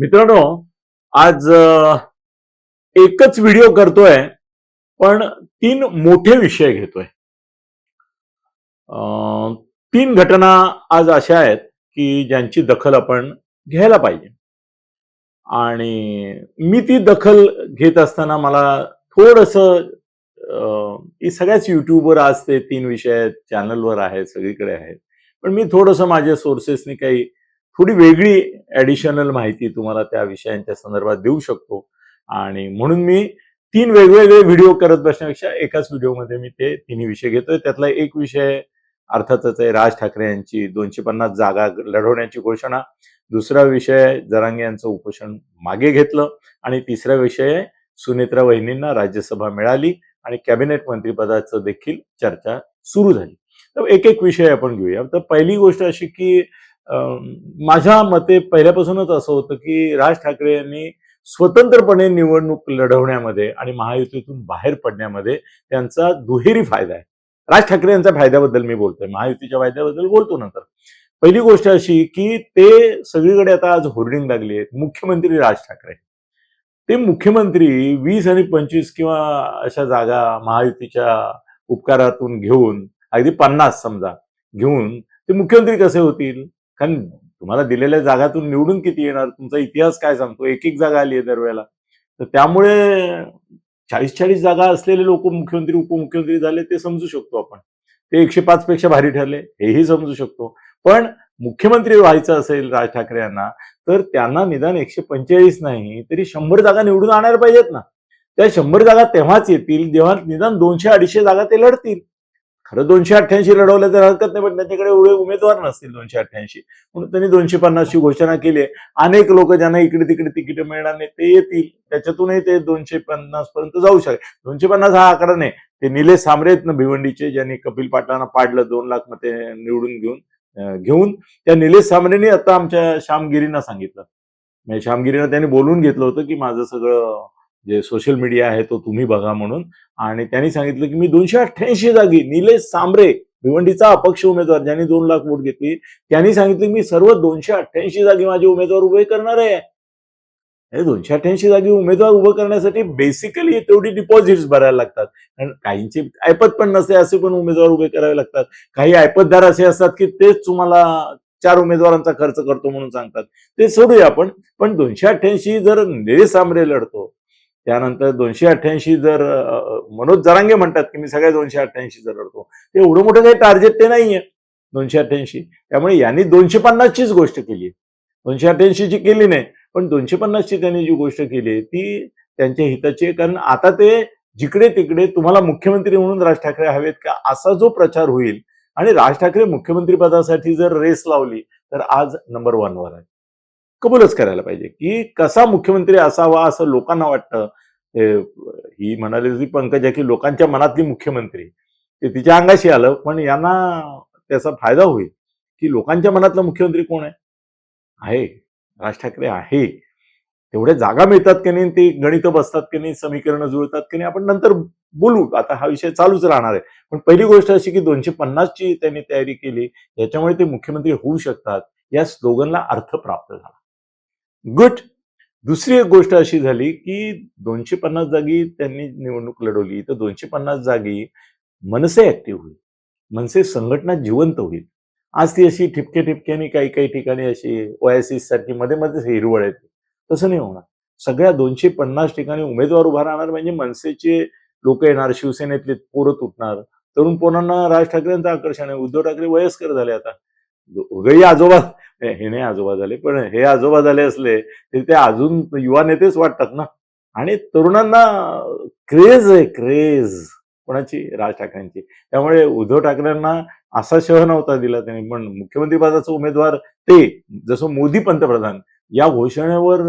मित्रांनो आज एकच व्हिडिओ करतोय पण तीन मोठे विषय घेतोय. अ, तीन घटना आज अशा आहेत की ज्यांची दखल आपण घ्यायला पाहिजे. आणि मी ती दखल घेत असताना मला थोडस सगळ्याच युट्यूबवर आज ते तीन विषय आहेत चॅनलवर आहेत सगळीकडे आहेत. पण मी थोडंसं माझ्या सोर्सेसनी काही थोडी वेगळी ॲडिशनल माहिती तुम्हाला त्या विषयांच्या संदर्भात देऊ शकतो. आणि म्हणून मी तीन वेगवेगळे व्हिडिओ करत बसण्यापेक्षा एकाच व्हिडिओमध्ये मी ते तिन्ही विषय घेतोय. त्यातला एक विषय अर्थातच आहे राज ठाकरे यांची दोनशे पन्नास जागा लढवण्याची घोषणा. दुसरा विषय जरांगे यांचं उपोषण मागे घेतलं. आणि तिसरा विषय सुनेत्रा वहिनींना राज्यसभा मिळाली आणि कॅबिनेट मंत्रीपदाचं देखील चर्चा सुरू झाली. तर एक एक विषय आपण घेऊया. तर पहिली गोष्ट अशी की माझ्या मते पहिल्यापासूनच असं होतं की राज ठाकरे यांनी स्वतंत्रपणे निवडणूक लढवण्यामध्ये आणि महायुतीतून बाहेर पडण्यामध्ये त्यांचा दुहेरी फायदा आहे. राज ठाकरे यांच्या फायद्याबद्दल मी बोलतोय. महायुतीच्या फायद्याबद्दल बोलतो नंतर. पहिली गोष्ट अशी की ते सगळीकडे आता आज होर्डिंग लागली आहेत. मुख्यमंत्री राज ठाकरे. ते मुख्यमंत्री वीस आणि पंचवीस किंवा अशा जागा महायुतीच्या उपकारातून घेऊन अगदी पन्नास समजा घेऊन ते मुख्यमंत्री कसे होतील? कारण तुम्हाला दिलेल्या जागातून निवडून किती येणार? तुमचा इतिहास काय सांगतो? एक एक जागा आली आहे दरवेळेला. तर त्यामुळे चाळीस चाळीस जागा असलेले लोक मुख्यमंत्री उपमुख्यमंत्री झाले ते समजू शकतो आपण. ते एकशे पाच पेक्षा भारी ठरले हेही समजू शकतो. पण मुख्यमंत्री व्हायचं असेल राज ठाकरे यांना तर त्यांना निदान एकशे पंचेचाळीस नाही तरी शंभर जागा निवडून आणायला पाहिजेत ना. त्या शंभर जागा तेव्हाच येतील जेव्हा निदान दोनशे अडीचशे जागा ते लढतील. खरं दोनशे अठ्ठ्याऐंशी लढवलं तर हरकत नाही पण त्यांच्याकडे एवढे उमेदवार नसतील दोनशे अठ्ठ्याऐंशी. म्हणून त्यांनी दोनशे पन्नासची घोषणा केली आहे. अनेक लोक ज्यांना इकडे तिकडे तिकीट मिळणार नाही ते येतील. त्याच्यातूनही ते दोनशे पन्नास पर्यंत जाऊ शकेल. दोनशे पन्नास हा आकडा नाही. ते निलेश सांबरे आहेत ना भिवंडीचे ज्यांनी कपिल पाटलांना पाडलं दोन लाख मते निवडून घेऊन घेऊन त्या निलेश सांबरेने आता आमच्या श्यामगिरींना सांगितलं. म्हणजे श्यामगिरीनं त्यांनी बोलून घेतलं होतं की माझं सगळं जे सोशल मीडिया आहे तो तुम्ही बघा म्हणून. आणि त्यांनी सांगितलं की मी दोनशे अठ्ठ्याऐंशी जागी निलेश सांबरे भिवंडीचा अपक्ष उमेदवार ज्यांनी दोन लाख वोट घेतली त्यांनी सांगितलं की मी सर्व दोनशे अठ्ठ्याऐंशी जागी माझे उमेदवार उभे करणार आहे. हे दोनशे अठ्ठ्याऐंशी जागी उमेदवार उभं करण्यासाठी बेसिकली तेवढी डिपॉझिट्स भरायला लागतात. कारण काहींची ऐपत पण नसते असे पण उमेदवार उभे करावे लागतात. काही ऐपतदार असे असतात की तेच तुम्हाला चार उमेदवारांचा खर्च करतो म्हणून सांगतात. ते सोडूया आपण. पण दोनशे अठ्ठ्याऐंशी जर निलेश सांबरे लढतो त्यानंतर दोनशे अठ्ठ्याऐंशी जर मनोज जरांगे म्हणतात की मी सगळ्या दोनशे अठ्ठ्याऐंशी जर लढतो. ते एवढं मोठं काही टार्गेट ते नाहीये दोनशे अठ्ठ्याऐंशी. त्यामुळे यांनी दोनशे पन्नासचीच गोष्ट केली दोनशे अठ्ठ्याऐंशीची केली नाही पण दोनशे पन्नासची त्यांनी जी गोष्ट केली ती त्यांच्या हिताची आहे. कारण आता ते जिकडे तिकडे तुम्हाला मुख्यमंत्री म्हणून राज ठाकरे हवेत का असा जो प्रचार होईल आणि राज ठाकरे मुख्यमंत्री पदासाठी जर रेस लावली तर आज नंबर वनवर आहे. कबूलच करायला पाहिजे की कसा मुख्यमंत्री असावा असं लोकांना वाटतं. ही म्हणाली होती पंकजा की लोकांच्या मनातली मुख्यमंत्री ते तिच्या अंगाशी आलं पण यांना त्याचा फायदा होईल की लोकांच्या मनातला मुख्यमंत्री कोण आहे? आहे. राज ठाकरे आहे. तेवढ्या जागा मिळतात की नाही ते गणित बसतात की नाही समीकरणं जुळतात की नाही आपण नंतर बोलू. आता हा विषय चालूच राहणार आहे. पण पहिली गोष्ट अशी की दोनशे पन्नासची त्यांनी तयारी केली याच्यामुळे ते मुख्यमंत्री होऊ शकतात. या स्लोगनला अर्थ प्राप्त झाला. गुड. दुसरी एक गोष्ट अशी झाली की दोनशे पन्नास जागी त्यांनी निवडणूक लढवली. तर दोनशे पन्नास जागी मनसे ऍक्टिव्ह होईल. मनसे संघटना जिवंत होईल. आज ती अशी ठिपके ठिपक्याने काही काही ठिकाणी अशी ओएसिस सारखी मध्ये मध्येच हिरवळ येते तसं नाही होणार. सगळ्या दोनशे पन्नास ठिकाणी उमेदवार उभा राहणार म्हणजे मनसेचे लोक येणार शिवसेनेतले पोरं तुटणार. तरुण पोरांना राज ठाकरेंचं आकर्षण आहे. उद्धव ठाकरे वयस्कर झाले आता. गई आजोबा हे नाही आजोबा झाले. पण हे आजोबा झाले असले तरी ते अजून युवा नेतेच वाटतात ना? आणि तरुणांना क्रेज आहे क्रेज कोणाची? राज ठाकरेंची. त्यामुळे उद्धव ठाकरेंना असा शह नव्हता दिला त्यांनी. पण मुख्यमंत्री पदाचा उमेदवार ते जसं मोदी पंतप्रधान या घोषणेवर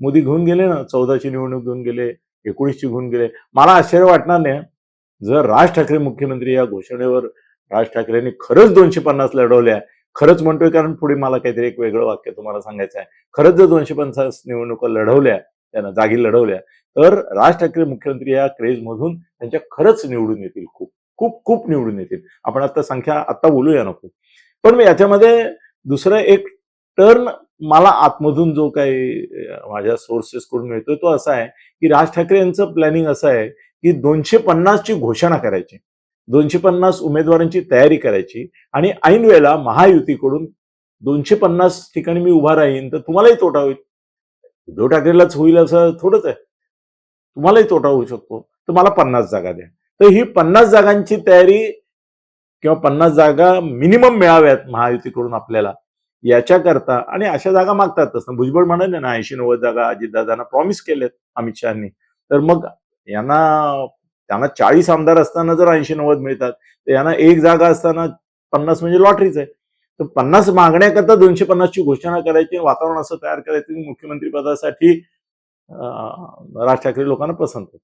मोदी घेऊन गेले ना? चौदाची निवडणूक घेऊन गेले एकोणीसची घेऊन गेले. मला आश्चर्य वाटणार नाही. जर राज ठाकरे मुख्यमंत्री या घोषणेवर राज ठाकरेंनी खरंच दोनशे पन्नास लढवल्या खरंच म्हणतोय कारण पुढे मला काहीतरी एक वेगळं वाक्य तुम्हाला सांगायचं आहे. खरंच जर दोनशे पंचास निवडणुका लढवल्या त्यांना जागी लढवल्या तर राज ठाकरे मुख्यमंत्री या क्रेजमधून त्यांच्या खरंच निवडून येतील खूप खूप खूप निवडून येतील. आपण आता संख्या आता बोलूया नको. पण मी याच्यामध्ये दुसरं एक टर्न मला आतमधून जो काही माझ्या सोर्सेस कडून मिळतोय तो असा आहे की राज ठाकरे यांचं प्लॅनिंग असं आहे की दोनशे पन्नासची घोषणा करायची. दोनशे पन्नास उमेदवारांची तयारी करायची आणि ऐन वेळेला महायुतीकडून दोनशे पन्नास ठिकाणी मी उभा राहीन तर तुम्हालाही तोटा होईल. उद्धव ठाकरेलाच होईल असं थोडंच आहे. तुम्हालाही तोटा होऊ शकतो. तर मला पन्नास जागा द्या. तर ही पन्नास जागांची तयारी किंवा पन्नास जागा मिनिमम मिळाव्यात महायुतीकडून आपल्याला याच्याकरता आणि अशा जागा मागतातच. ना भुजबळ म्हणाले ना ऐंशी नव्वद जागा अजितदादांना प्रॉमिस केलेत अमित शहानी. तर मग यांना त्यांना चाळीस आमदार असताना जर ऐंशी नव्वद मिळतात तर यांना एक जागा असताना पन्नास म्हणजे लॉटरीच आहे. तर पन्नास मागण्याकरता दोनशे पन्नासची घोषणा करायची वातावरण असं तयार करायचं मुख्यमंत्री पदासाठी राज ठाकरे लोकांना पसंत आहे.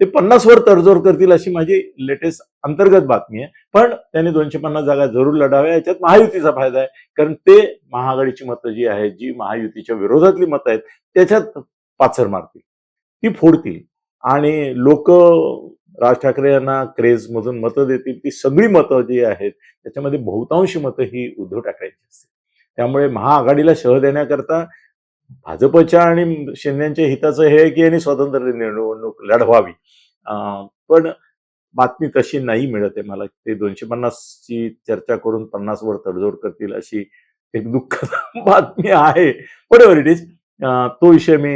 ते पन्नासवर तडजोड करतील अशी माझी लेटेस्ट अंतर्गत बातमी आहे. पण त्यांनी दोनशे पन्नास जागा जरूर लढाव्या याच्यात महायुतीचा फायदा आहे. कारण ते महाआघाडीची मतं जी आहेत जी महायुतीच्या विरोधातली मतं आहेत त्याच्यात पाचर मारतील. ती फोडतील. आणि लोक राज ठाकरे यांना क्रेज मधून मतं देतील. ती सगळी मतं जी आहेत त्याच्यामध्ये बहुतांशी मतं ही उद्धव ठाकरेंची असतील. त्यामुळे महाआघाडीला शह देण्याकरता भाजपच्या आणि शिंदेच्या हिताचं हे आहे की यांनी स्वतंत्र निवडणूक लढवावी. पण बातमी तशी नाही मिळत आहे मला. ते दोनशे पन्नासची चर्चा करून पन्नास वर तडजोड करतील अशी एक दुःख बातमी आहे. बरोबर इट इज तो विषय मी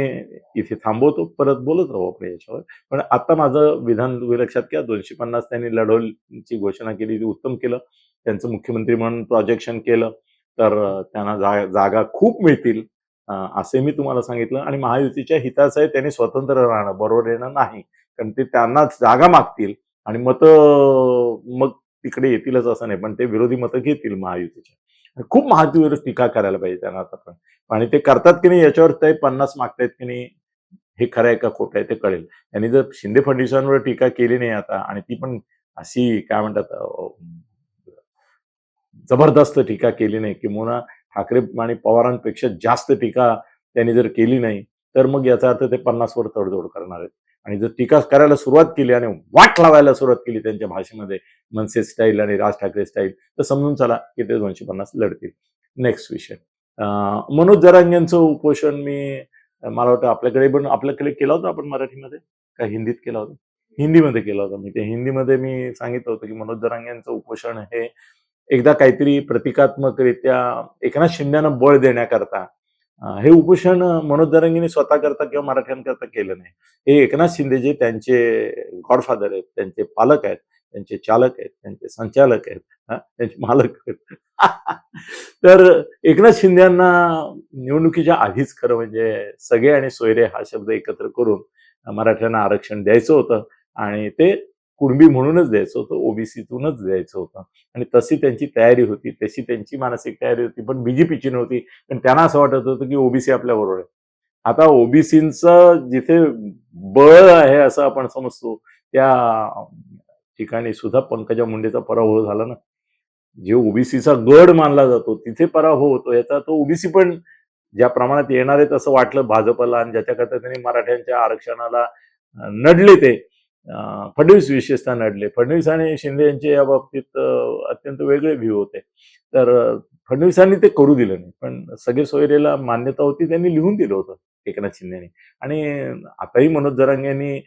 इथे थांबवतो. परत बोलत राहू आपण याच्यावर. पण आता माझं विधान तुम्ही लक्षात घ्या दोनशे पन्नास त्यांनी लढवची घोषणा केली ती उत्तम केलं. त्यांचं मुख्यमंत्री म्हणून प्रोजेक्शन केलं. तर त्यांना जा जागा खूप मिळतील असे मी तुम्हाला सांगितलं. आणि महायुतीच्या हिताचं आहे त्यांनी स्वतंत्र राहणं बरोबर येणं नाही. कारण ते त्यांना जागा मागतील. आणि मतं मग तिकडे येतीलच असं नाही. पण ते विरोधी मतं घेतील महायुतीच्या. खूप महायुतीवर टीका करायला पाहिजे त्यांना आता पण. आणि ते करतात की नाही याच्यावर ते पन्नास मागतायत की नाही हे खरं आहे का खोटं आहे ते कळेल. त्यांनी जर शिंदे फडणवीसांवर टीका केली नाही आता आणि ती पण अशी काय म्हणतात जबरदस्त टीका केली नाही किंवा ठाकरे आणि पवारांपेक्षा जास्त टीका त्यांनी जर केली नाही तर मग याचा अर्थ ते पन्नासवर तडजोड करणार आहेत. आणि जर टीका करायला सुरुवात केली आणि वाट लावायला सुरुवात केली त्यांच्या भाषेमध्ये मनसे स्टाईल आणि राज ठाकरे स्टाईल तर समजून चला की ते दोनशे पन्नास लढतील. नेक्स्ट विषय. मनोज जरांग्यांचं उपोषण मी मला वाटतं आपल्याकडे पण आपल्याकडे केला होता आपण मराठीमध्ये? का हिंदीत केला होता? हिंदीमध्ये केला होता मी. ते हिंदीमध्ये मी सांगितलं होतं की मनोज जरांग्यांचं उपोषण हे एकदा काहीतरी प्रतिकात्मकरित्या एकनाथ शिंद्यांना बळ देण्याकरता हे उपोषण मनोज दरंगीने स्वतः करता किंवा मराठ्यांकरता केलं नाही. हे एकनाथ शिंदे जे त्यांचे गॉडफादर आहेत त्यांचे पालक आहेत त्यांचे चालक आहेत त्यांचे संचालक आहेत त्यांचे मालक आहेत. तर एकनाथ शिंदेना निवडणुकीच्या आधीच खरं म्हणजे सगळे आणि सोयरे हा शब्द एकत्र करून मराठ्यांना आरक्षण द्यायचं होतं आणि ते कुणबी म्हणूनच द्यायचं होतं ओबीसीतूनच द्यायचं होतं. आणि तशी त्यांची तयारी होती तशी त्यांची मानसिक तयारी होती पण बीजेपीची नव्हती. पण त्यांना असं वाटत होतं की ओबीसी आपल्या बरोबर आहे. आता ओबीसींचं जिथे बळ आहे असं आपण समजतो त्या ठिकाणी सुद्धा पंकजा मुंडेचा पराभव झाला ना. जे ओबीसीचा गड मानला जातो तिथे पराभव होतो. याचा तो ओबीसी पण ज्या प्रमाणात येणार आहेत असं वाटलं भाजपला आणि ज्याच्याकरता त्यांनी मराठ्यांच्या आरक्षणाला नडले ते. फडणवीस विशेषतः नडले. फडणवीस आणि शिंदे यांचे या बाबतीत अत्यंत वेगळे व्ह्यू होते. तर फडणवीसांनी ते करू दिलं नाही. पण सगळे सोयरेला मान्यता होती त्यांनी लिहून दिलं होतं एकनाथ शिंदेनी. आणि आताही मनोज जरांग यांनी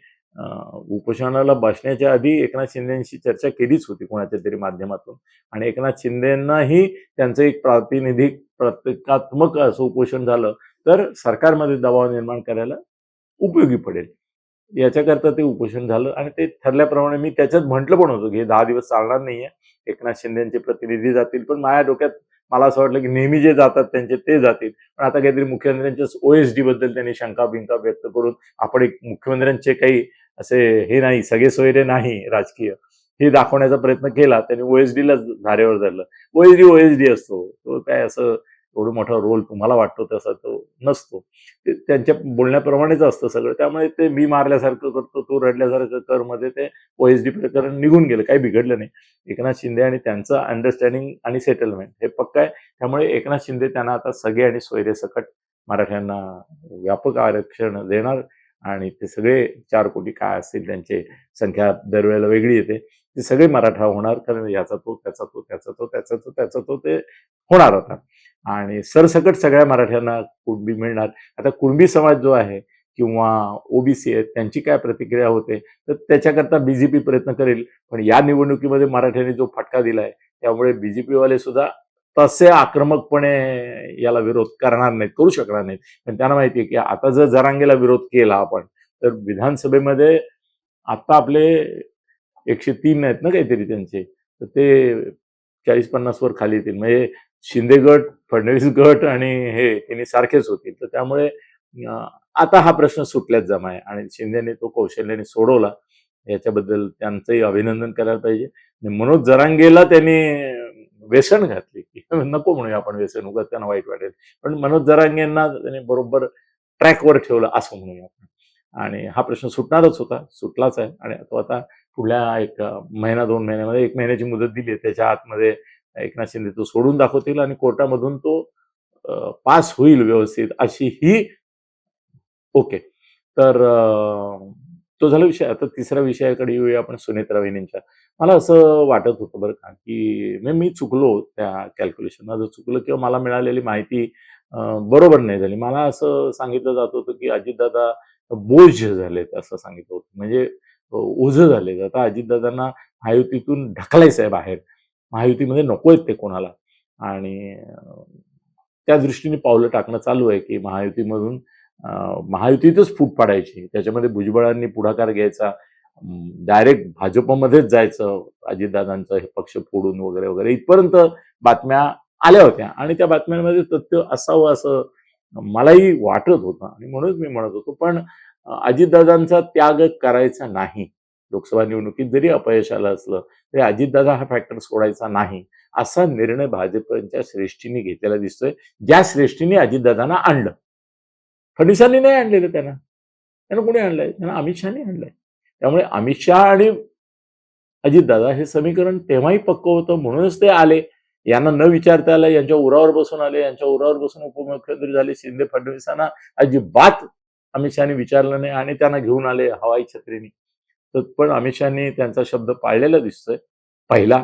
उपोषणाला बसण्याच्या आधी एकनाथ शिंदेशी चर्चा केलीच होती कोणाच्या तरी माध्यमातून. आणि एकनाथ शिंदेनाही त्यांचं एक प्रातिनिधिक प्रतिकात्मक असं उपोषण झालं तर सरकारमध्ये दबाव निर्माण करायला उपयोगी पडेल. याच्याकरता ते उपोषण झालं आणि ते ठरल्याप्रमाणे मी त्याच्यात म्हटलं पण होतं की हे दहा दिवस चालणार नाहीये. एकनाथ शिंदेचे प्रतिनिधी जातील पण माझ्या डोक्यात मला असं वाटलं की नेहमी जे जातात त्यांचे ते जातील. पण आता काहीतरी मुख्यमंत्र्यांच्या ओएसडी बद्दल त्यांनी शंका बिंका व्यक्त करून आपण एक मुख्यमंत्र्यांचे काही असे हे नाही सगळे सोयरे नाही राजकीय. हे दाखवण्याचा प्रयत्न केला त्यांनी ओएसडी ला धारेवर धरलं. ओएसडी ओएसडी असतो. तो काय असं एवढं मोठा रोल तुम्हाला वाटतो तसा तो नसतो. ते त्यांच्या बोलण्याप्रमाणेच असतं सगळं. त्यामुळे ते मी मारल्यासारखं करतो तो रडल्यासारखं कर मध्ये ते ओएसडी प्रकरण निघून गेलं. काही बिघडलं नाही. एकनाथ शिंदे आणि त्यांचं अंडरस्टँडिंग आणि सेटलमेंट हे पक्क आहे. त्यामुळे एकनाथ शिंदे त्यांना आता सगळे आणि सोयरेसकट मराठ्यांना व्यापक आरक्षण देणार आणि ते सगळे चार कोटी काय असतील त्यांचे संख्या दरवेळेला वेगळी येते. ते सगळे मराठा होणार. कारण याचा तो त्याचा तो त्याचा तो त्याचा तो त्याचा तो ते होणार आता. आणि सरसकट सगळ्या मराठ्यांना कुणबी मिळणार. आता कुणबी समाज जो आहे किंवा ओबीसी आहेत त्यांची काय प्रतिक्रिया होते तर त्याच्याकरता बीजेपी प्रयत्न करेल. पण या निवडणुकीमध्ये मराठ्यांनी जो फटका दिलाय त्यामुळे बीजेपीवाले सुद्धा तसे आक्रमकपणे याला विरोध करणार नाहीत करू शकणार नाहीत. पण त्यांना माहिती आहे की आता जर जरांगेला विरोध केला आपण तर विधानसभेमध्ये आता आपले एकशे तीन आहेत ना काहीतरी त्यांचे तर ते चाळीस पन्नास वर खाली येतील. म्हणजे शिंदे गट फडणवीस गट आणि हे त्यांनी सारखेच होतील तर त्यामुळे आता हा प्रश्न सुटल्याच जमा आहे आणि शिंदेने तो कौशल्याने सोडवला. याच्याबद्दल त्यांचंही अभिनंदन करायला पाहिजे. आणि मनोज जरांगेला त्यांनी व्यसन घातली की नको म्हणूया आपण व्यसन उगाच त्यांना वाईट वाटेल. पण मनोज जरांगेंना त्यांनी बरोबर ट्रॅकवर ठेवलं असं म्हणूया आपण. आणि हा प्रश्न सुटणारच होता सुटलाच आहे. आणि तो आता पुढल्या एक महिना दोन महिन्यामध्ये एक महिन्याची मुदत दिली आहे. त्याच्या आतमध्ये एकनाथ शिंदे तो सोडून दाखवतील आणि कोर्टामधून तो पास होईल व्यवस्थित अशी ही ओके. तर तो झाला विषय. आता तिसऱ्या विषयाकडे येऊया आपण सुनेत्रा वहिनींच्या. मला असं वाटत होतं बरं का की मी चुकलो त्या कॅल्क्युलेशन माझं चुकलं किंवा मला मिळालेली माहिती बरोबर नाही झाली. मला असं सांगितलं जात होतं की अजितदादा बोझ झालेत असं सांगितलं होतं. म्हणजे ओझं झालेत. आता अजितदादांना महायुतीतून ढकलायचं आहे बाहेर. महायुतीमध्ये नको आहेत ते कोणाला. आणि त्या दृष्टीने पावलं टाकणं चालू आहे की महायुतीमधून महायुतीतच फूट पाडायची. त्याच्यामध्ये भुजबळांनी पुढाकार घ्यायचा डायरेक्ट भाजपमध्येच जायचं अजितदादांचं हे पक्ष फोडून वगैरे वगैरे. इथपर्यंत बातम्या आल्या होत्या. आणि त्या बातम्यांमध्ये तथ्य असावं असं मलाही वाटत होतं आणि म्हणूनच मी म्हणत होतो. पण अजितदादांचा त्याग करायचा नाही. लोकसभा निवडणुकीत जरी अपयश आलं असलं तरी अजितदादा हा फॅक्टर सोडायचा नाही असा निर्णय भाजपच्या श्रेष्ठीने घेतलेला दिसतोय. ज्या श्रेष्ठीने अजितदादांना आणलं. फडणवीसांनी नाही आणलेलं त्यांना. त्यांना कोणी आणलंय? त्यांना अमित शहानी आणलंय. त्यामुळे अमित शहा आणि अजितदादा हे समीकरण तेव्हाही पक्क होतं म्हणूनच ते आले. यांना न विचारता आलं यांच्या उरावर बसून आले यांच्या उरावर बसून उपमुख्यमंत्री झाले शिंदे फडणवीसांना अजिबात अमित शहानी विचारलं नाही आणि त्यांना घेऊन आले हवाई छत्रीने. तर पण अमित शहानी त्यांचा शब्द पाळलेला दिसतोय. पहिला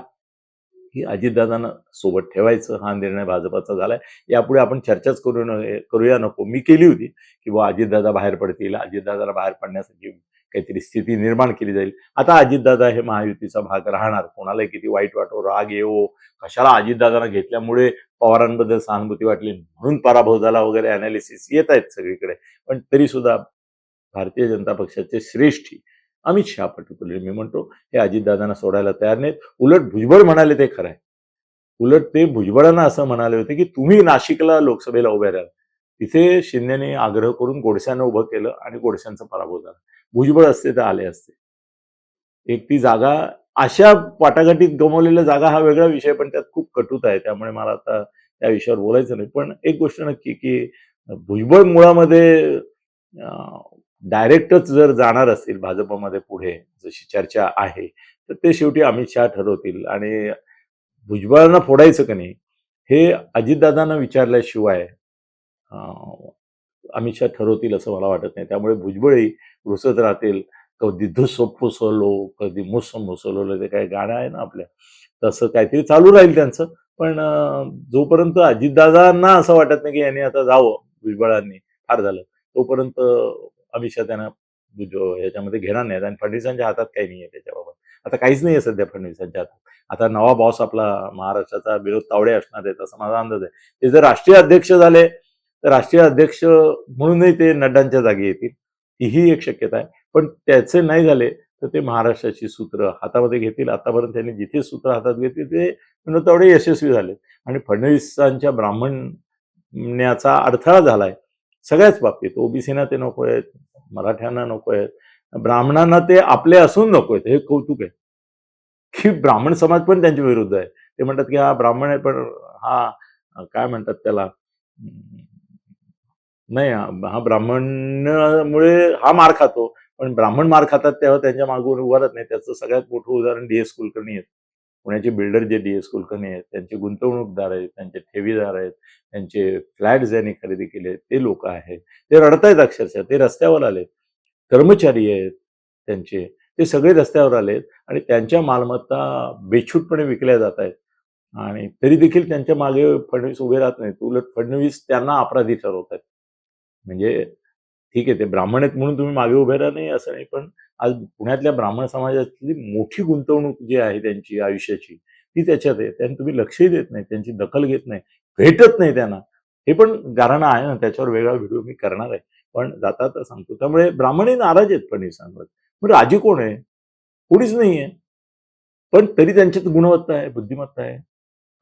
की अजितदादांना सोबत ठेवायचं हा निर्णय भाजपाचा झालाय. यापुढे आपण चर्चाच करू न करूया नको. मी केली होती की बा अजितदादा बाहेर पडतील अजितदादाला बाहेर पडण्यासाठी काहीतरी स्थिती निर्माण केली जाईल. आता अजितदादा हे महायुतीचा भाग राहणार. कोणालाही किती वाईट वाटो राग येवो कशाला अजितदादांना घेतल्यामुळे पवारांबद्दल सहानुभूती वाटली म्हणून पराभव झाला वगैरे अनालिसिस येत आहेत सगळीकडे. पण तरी सुद्धा भारतीय जनता पक्षाचे श्रेष्ठी अमित शहा पर्टिक्युलरली मी म्हणतो हे अजितदादांना सोडायला तयार नाहीत. उलट भुजबळ म्हणाले ते खरं आहे. उलट ते भुजबळांना असं म्हणाले होते की तुम्ही नाशिकला लोकसभेला उभे राहा तिथे शिंदेने आग्रह करून गोडस्यानं उभं केलं आणि गोडस्यांचा पराभव झाला. भुजबळ असते तर आले असते. एक ती जागा अशा वाटाघाटीत गमावलेल्या जागा हा वेगळा विषय पण त्यात खूप कटुता आहे. त्यामुळे मला आता त्या विषयावर बोलायचं नाही. पण एक गोष्ट नक्की की भुजबळ मुळामध्ये डायरेक्टच जर जाणार असतील भाजपमध्ये पुढे जशी चर्चा आहे तर ते शेवटी अमित शहा ठरवतील. आणि भुजबळांना फोडायचं का नाही हे अजितदादांना विचारल्याशिवाय अमित शहा ठरवतील असं मला वाटत नाही. त्यामुळे भुजबळही रुसत राहतील. कधी धुस फुसवलो कधी मुस मुसवलो ते काय गाणं आहे ना आपल्या तसं काहीतरी चालू राहील त्यांचं. पण जोपर्यंत अजितदादांना असं वाटत नाही की यांनी आता जावं भुजबळांनी फार झालं तोपर्यंत अमित शहा त्यांना ह्याच्यामध्ये घेणार नाहीत आणि फडणवीसांच्या हातात काही नाही आहे त्याच्याबाबत. आता काहीच नाही आहे सध्या फडणवीसांच्या हातात. आता नवा बॉस आपला महाराष्ट्राचा विरोध तावडे असणार आहेत असा माझा अंदाज आहे. ते जर राष्ट्रीय अध्यक्ष झाले तर राष्ट्रीय अध्यक्ष म्हणूनही ते नड्डांच्या जागी येतील. हीही एक शक्यता आहे. पण त्याचे नाही झाले तर ते महाराष्ट्राची सूत्र हातामध्ये घेतील. आतापर्यंत त्यांनी जिथे सूत्र हातात घेतली ते विनोद तावडे यशस्वी झाले आणि फडणवीसांच्या ब्राह्मण्याचा अडथळा झालाय. सगळ्याच बाबतीत. ओबीसीना ते नको आहेत मराठ्यांना नको आहेत ब्राह्मणांना ते आपले असून नको आहेत. हे कौतुक आहे. की ब्राह्मण समाज पण त्यांच्या विरुद्ध आहे. ते म्हणतात की हा ब्राह्मण आहे पण हा काय म्हणतात त्याला? नाही हा हा ब्राह्मणामुळे हा मार खातो. पण ब्राह्मण मार खातात तेव्हा त्यांच्या मागून उभारत नाही. त्याचं सगळ्यात मोठं उदाहरण डी एस कुलकर्णी आहेत. पुण्याचे बिल्डर जे डी एस कुलकर्णी आहेत त्यांचे गुंतवणूकदार आहेत त्यांचे ठेवीदार आहेत त्यांचे फ्लॅट ज्यांनी खरेदी केले ते लोक आहेत. ते रडतायत अक्षरशः ते रस्त्यावर आले कर्मचारी आहेत त्यांचे ते सगळे रस्त्यावर आलेत आणि त्यांच्या मालमत्ता बेछूटपणे विकल्या जात आहेत आणि तरी देखील त्यांच्या मागे फडणवीस उभे राहत नाहीत. उलट फडणवीस त्यांना अपराधी ठरवत आहेत म्हणजे ठीक आहे ते ब्राह्मण आहेत म्हणून तुम्ही मागे उभे राहा नाही असं नाही पण आज पुण्यातल्या ब्राह्मण समाजातली मोठी गुंतवणूक जी आहे त्यांची आयुष्याची ती त्याच्यात आहे. त्यांनी तुम्ही लक्षही देत नाही त्यांची दखल घेत नाही भेटत नाही त्यांना. हे पण गारणं आहे ना त्याच्यावर वेगळा व्हिडिओ मी करणार आहे. पण जाता तर सांगतो. त्यामुळे ब्राह्मणही नाराज आहेत फडणवीसांवर मग राजे कोण आहे? कोणीच नाही आहे. पण तरी त्यांच्यात गुणवत्ता आहे बुद्धिमत्ता आहे.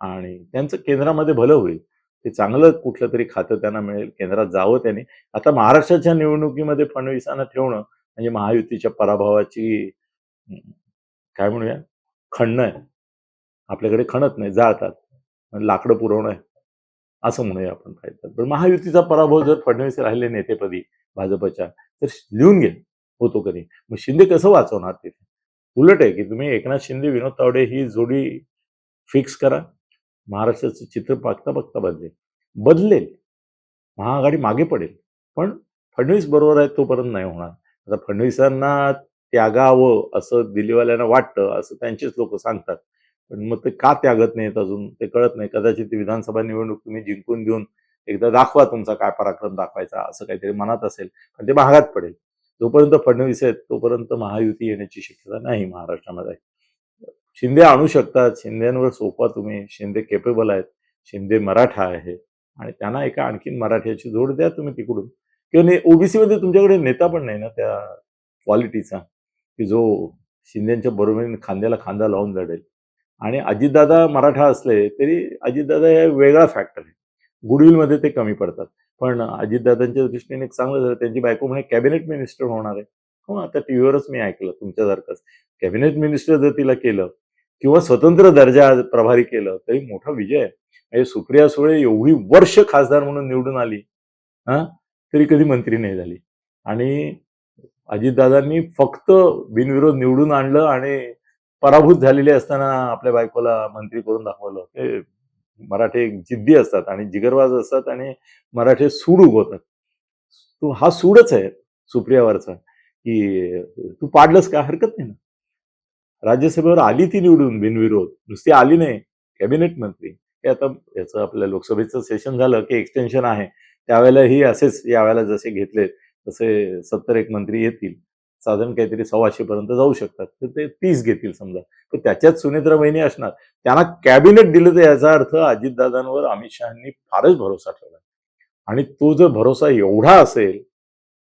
आणि त्यांचं केंद्रामध्ये भलं होईल. ते चांगलं कुठलं तरी खातं त्यांना मिळेल केंद्रात जावं त्यांनी. आता महाराष्ट्राच्या निवडणुकीमध्ये फडणवीसांना ठेवणं म्हणजे महायुतीच्या पराभवाची काय म्हणूया खणणं आहे. आपल्याकडे खणत नाही जाळतात. लाकडं पुरवणं आहे. असं म्हणूया आपण पाहिजे पण महायुतीचा पराभव जर फडणवीस राहिले नेतेपदी भाजपच्या तर लिहून घे होतो कधी. मग शिंदे कसं वाचवणार तिथे? उलट आहे की तुम्ही एकनाथ शिंदे विनोद तावडे ही जोडी फिक्स करा. महाराष्ट्राचं चित्र बघता बघता बदलेल. बदलेल. महाआघाडी मागे पडेल. पण फडणवीस बरोबर आहे तोपर्यंत नाही होणार. आता फडणवीसांना त्यागावं असं दिल्लीवाल्यांना वाटतं असं त्यांचेच लोक सांगतात. पण मग ते का त्यागत नाहीत अजून? ते कळत नाही. कदाचित विधानसभा निवडणूक तुम्ही जिंकून घेऊन एकदा दाखवा तुमचा काय पराक्रम दाखवायचा असं काहीतरी मनात असेल. पण ते महागात पडेल. जोपर्यंत फडणवीस आहेत तोपर्यंत महायुती येण्याची शक्यता नाही महाराष्ट्रामध्ये. शिंदे आणू शकतात. शिंदेवर सोपा तुम्ही. शिंदे केपेबल आहेत. शिंदे मराठा आहे. आणि त्यांना एका आणखीन मराठ्याची जोड द्या तुम्ही तिकडून. किंवा ओबीसी मध्ये तुमच्याकडे नेता पण नाही ना त्या क्वालिटीचा की जो शिंदेच्या बरोबरीने खांद्याला खांदा लावून लढेल. आणि अजितदादा मराठा असले तरी अजितदादा हे वेगळा फॅक्टर आहे. गुडविलमध्ये ते कमी पडतात. पण अजितदादांच्या दृष्टीने एक चांगलं झालं. त्यांची बायको म्हणे कॅबिनेट मिनिस्टर होणार आहे. हो आता टीव्हीवरच मी ऐकलं तुमच्यासारखंच. कॅबिनेट मिनिस्टर जर तिला केलं किंवा स्वतंत्र दर्जा प्रभारी केलं तरी मोठा विजय आहे. म्हणजे सुप्रिया सुळे एवढी वर्ष खासदार म्हणून निवडून आली. हा? तरी कधी मंत्री नाही झाली. आणि अजितदादांनी फक्त बिनविरोध निवडून आणलं आणि पराभूत झालेले असताना आपल्या बायकोला मंत्री करून दाखवलं. ते मराठे जिद्दी असतात आणि जिगरवाज असतात आणि मराठे सूड उगवतात तू हा सूडच आहे सुप्रियावरचा की तू पाडलंस का? हरकत नाही ना. राज्यसभेवर आली ती निवडून बिनविरोध. नुसती आली नाही. कॅबिनेट मंत्री. हे आता याचं आपल्या लोकसभेचं सेशन झालं की एक्सटेन्शन आहे. त्यावेळेलाही असेच यावेळेला जसे घेतले तसे सत्तर एक मंत्री येतील साधारण काहीतरी सव्वाशे पर्यंत जाऊ शकतात. तर ते तीस घेतील समजा. तर त्याच्यात सुनेत्रा बहिणी असणार. त्यांना कॅबिनेट दिलं तर याचा अर्थ अजितदादांवर अमित शहानी फारच भरोसा ठेवला. आणि तो जर भरोसा एवढा असेल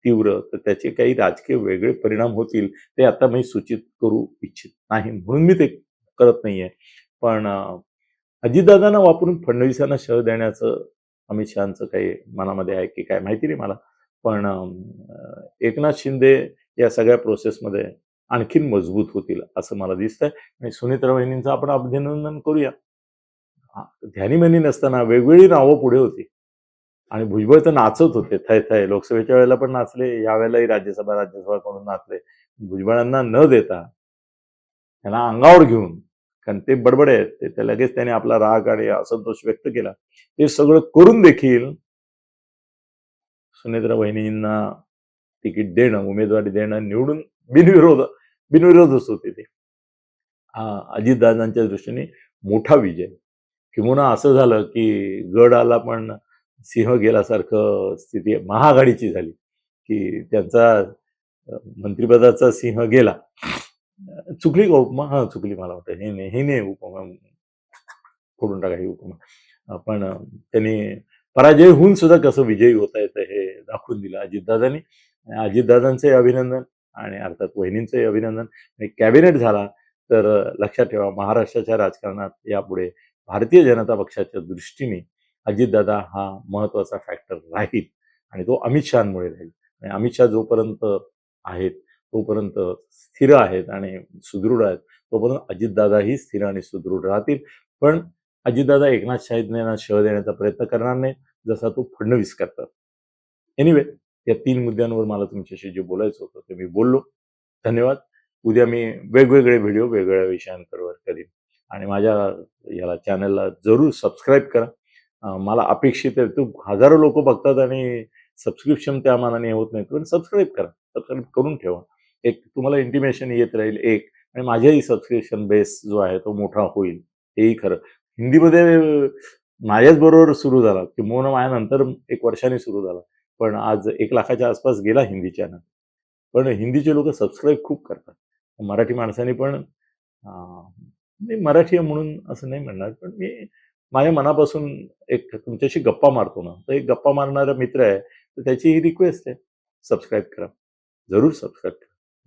तीव्र तर त्याचे काही राजकीय वेगळे परिणाम होतील ते आता मी सूचित करू इच्छित नाही म्हणून मी ते करत नाहीये. पण अजितदादांना वापरून फडणवीसांना शह देण्याचं अमित शहाचं काही मनामध्ये आहे की काय माहिती नाही मला. पण एकनाथ शिंदे या सगळ्या प्रोसेसमध्ये आणखीन मजबूत होतील असं मला दिसतंय. आणि सुनेत्रा वहिनींचं आपण अभिनंदन करूया. ध्यानीमनी नसताना वेगवेगळी नावं पुढे होती. आणि भुजबळ तर नाचत होते थय थय. लोकसभेच्या वेळेला पण नाचले यावेळेलाही राज्यसभा राज्यसभा करून नाचले. भुजबळांना न देता त्यांना अंगावर घेऊन कारण ते बडबड आहेत. ते ते लगेच त्याने आपला राग आणि असंतोष व्यक्त केला. ते सगळं करून देखील सुनेत्रा वहिनींना तिकीट देणं उमेदवारी देणं निवडून बिनविरोध बिनविरोधच होते ते. हा अजितदादांच्या दृष्टीने मोठा विजय. किंवा असं झालं की गड आला पण सिंह गेल्यासारखं स्थिती महाआघाडीची झाली. की त्यांचा मंत्रिपदाचा सिंह गेला. चुकली का उपमा हा चुकली मला वाटतं. हे नाही हे नाही उपमा करून टाका ही उपमा. पण त्यांनी पराजय होऊन सुद्धा कसं विजयी होता येतं हे दाखवून दिलं अजितदादांनी. आणि अजितदादांचंही अभिनंदन आणि अर्थात वहिनींचंही अभिनंदन. कॅबिनेट झाला तर लक्षात ठेवा महाराष्ट्राच्या राजकारणात यापुढे भारतीय जनता पक्षाच्या दृष्टीने अजितदादा हा महत्त्वाचा फॅक्टर राहील आणि तो अमित शहामुळे राहील. आणि अमित शहा जोपर्यंत आहेत तोपर्यंत स्थिर आहेत आणि सुदृढ आहेत. तोपर्यंत अजितदादाही स्थिर आणि सुदृढ राहतील. पण अजितदादा एकनाथ शाहींना शह देण्याचा प्रयत्न करणार नाही जसा तो फडणवीस करतात. एनिवे या तीन मुद्द्यांवर मला तुमच्याशी जे बोलायचं होतं ते मी बोललो. धन्यवाद. उद्या मी वेगवेगळे व्हिडिओ वेगवेगळ्या विषयांवर करीन. आणि माझ्या याला चॅनलला जरूर सबस्क्राईब करा. मला अपेक्षित आहे तो हजारो लोक बघतात आणि सबस्क्रिप्शन त्या मानाने होत नाही पण सबस्क्राईब करा. सबस्क्राईब करून ठेवा. एक तुम्हाला इंटिमेशन येत राहील एक. आणि माझ्याही सबस्क्रिप्शन बेस जो आहे तो मोठा होईल. हेही खरं. हिंदीमध्ये माझ्याच बरोबर सुरू झाला. किंबहुना माझ्यानंतर एक वर्षाने सुरू झाला. पण आज एक लाखाच्या आसपास गेला हिंदी चॅनल पण हिंदीचे लोक सबस्क्राईब खूप करतात. मराठी माणसाने पण मी मराठी आहे म्हणून असं नाही म्हणणार. पण मी माझ्या मनापासून एक तुमच्याशी गप्पा मारतो ना. तर एक गप्पा मारणारा मित्र आहे. तर त्याची ही रिक्वेस्ट आहे. सबस्क्राईब करा. जरूर सबस्क्राईब करा.